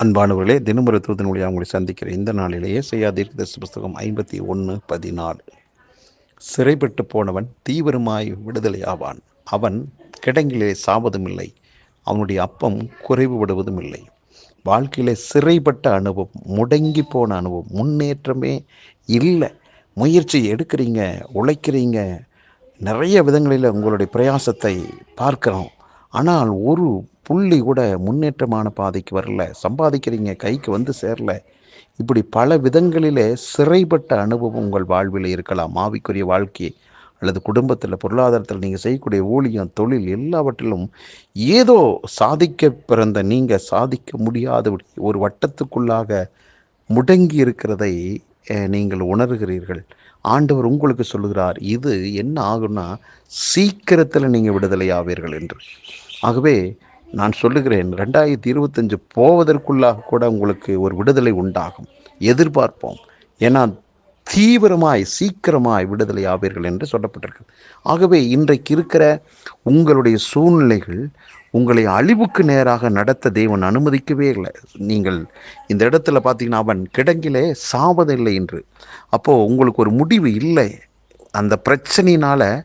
அன்பானவர்களே தினமருத்துவத்தின் தூதனுடைய அவங்களை சந்திக்கிற இந்த நாளிலேயே செய்யா புஸ்தகம் ஐம்பத்தி ஒன்று பதினாலு சிறைப்பட்டு போனவன் தீவிரமாய் விடுதலை ஆவான் அவன் கிடங்கிலே சாவதும் இல்லை அவனுடைய அப்பம் குறைவுபடுவதும் இல்லை வாழ்க்கையிலே சிறைப்பட்ட அனுபவம் முடங்கி போன அனுபவம் முன்னேற்றமே இல்லை. முயற்சி எடுக்கிறீங்க உழைக்கிறீங்க. நிறைய விதங்களில் உங்களுடைய பிரயாசத்தை பார்க்கிறோம். ஆனால் ஒரு புள்ளி கூட முன்னேற்றமான பாதைக்கு வரல. சம்பாதிக்கிறீங்க கைக்கு வந்து சேரல. இப்படி பல விதங்களிலே சிறைப்பட்ட அனுபவம் உங்கள் வாழ்வில் இருக்கலாம். ஆவிக்குரிய வாழ்க்கை அல்லது குடும்பத்தில் பொருளாதாரத்தில் நீங்கள் செய்யக்கூடிய ஊழியம் தொழில் எல்லாவற்றிலும் ஏதோ சாதிக்க பிறந்த நீங்கள் சாதிக்க முடியாத ஒரு வட்டத்துக்குள்ளாக முடங்கி இருக்கிறதை நீங்கள் உணர்கிறீர்கள். ஆண்டவர் உங்களுக்கு சொல்லுகிறார் இது என்ன ஆகும்னா சீக்கிரத்தில் நீங்கள் விடுதலை ஆவீர்கள் என்று. ஆகவே நான் சொல்லுகிறேன் ரெண்டாயிரத்தி இருபத்தஞ்சு போவதற்குள்ளாக கூட உங்களுக்கு ஒரு விடுதலை உண்டாகும். எதிர்பார்ப்போம். ஏன்னா தீவிரமாய் சீக்கிரமாய் விடுதலை ஆவீர்கள் என்று சொல்லப்பட்டிருக்கு. ஆகவே இன்றைக்கு இருக்கிற உங்களுடைய சூழ்நிலைகள் உங்களை அழிவுக்கு நேராக நடத்த தேவன் அனுமதிக்கவே இல்லை. நீங்கள் இந்த இடத்துல பார்த்தீங்கன்னா அவன் கிடங்கிலே சாவதில்லை என்று. அப்போது உங்களுக்கு ஒரு முடிவு இல்லை. அந்த பிரச்சனையினால்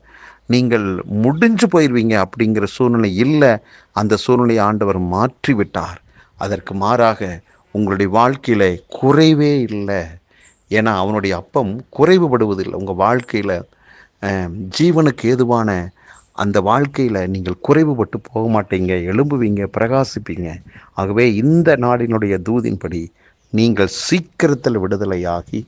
நீங்கள் முடிஞ்சு போயிடுவீங்க அப்படிங்கிற சூழ்நிலை இல்லை. அந்த சூழ்நிலையை ஆண்டவர் மாற்றி விட்டார் அதற்கு மாறாக உங்களுடைய வாழ்க்கையில் குறைவே இல்லை. ஏன்னா அவனுடைய அப்பம் குறைவுபடுவதில்லை. உங்கள் வாழ்க்கையில் ஜீவனுக்கு ஏதுவான அந்த வாழ்க்கையில் நீங்கள் குறைவுபட்டு போக மாட்டீங்க. எழும்புவீங்க பிரகாசிப்பீங்க. ஆகவே இந்த நாடினுடைய தூதின்படி நீங்கள் சீக்கிரத்தில் விடுதலையாகி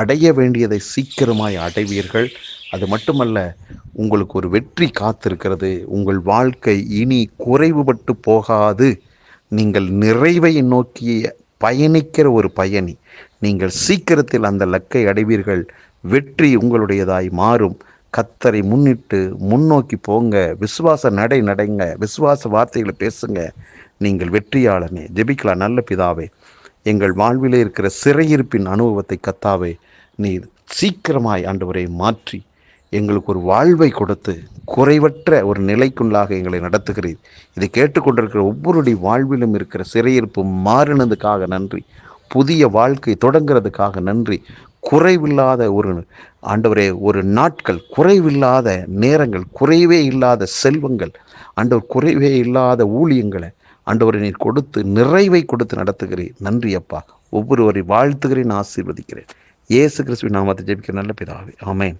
அடைய வேண்டியதை சீக்கிரமாய் அடைவீர்கள். அது மட்டுமல்ல உங்களுக்கு ஒரு வெற்றி காத்திருக்கிறது. உங்கள் வாழ்க்கை இனி குறைவுபட்டு போகாது. நீங்கள் நிறைவை நோக்கிய பயணிக்கிற ஒரு பயணி. நீங்கள் சீக்கிரத்தில் அந்த லக்கை அடைவீர்கள். வெற்றி உங்களுடையதாய் மாறும். கத்தரை முன்னிட்டு முன்னோக்கி போங்க. விசுவாச நடை நடைங்க. விசுவாச வார்த்தைகளை பேசுங்க. நீங்கள் வெற்றியாளனே. ஜெபிக்கலாம். நல்ல பிதாவே எங்கள் வாழ்விலே இருக்கிற சிறையிருப்பின் அனுபவத்தை கத்தாவே நீர் சீக்கிரமாய் ஆண்டவரை மாற்றி எங்களுக்கு ஒரு வாழ்வை கொடுத்து குறைவற்ற ஒரு நிலைக்குள்ளாக எங்களை நடத்துகிறீர். இதை கேட்டுக்கொண்டிருக்கிற ஒவ்வொருடைய வாழ்விலும் இருக்கிற சிறையிருப்பு மாறினதுக்காக நன்றி. புதிய வாழ்க்கை தொடங்கிறதுக்காக நன்றி. குறைவில்லாத ஒரு ஆண்டவரே ஒரு நாட்கள் குறைவில்லாத நேரங்கள் குறைவே இல்லாத செல்வங்கள் ஆண்டவர் குறைவே இல்லாத ஊழியங்களை ஆண்டவரை நீர் கொடுத்து நிறைவை கொடுத்து நடத்துகிறேன் நன்றி அப்பா. ஒவ்வொருவரை வாழ்த்துகிறேன் ஆசீர்வதிக்கிறேன். இயேசு கிறிஸ்துவின் நாமத்தை ஜெபிக்கிற நல்ல பிதாவே. ஆமேன்.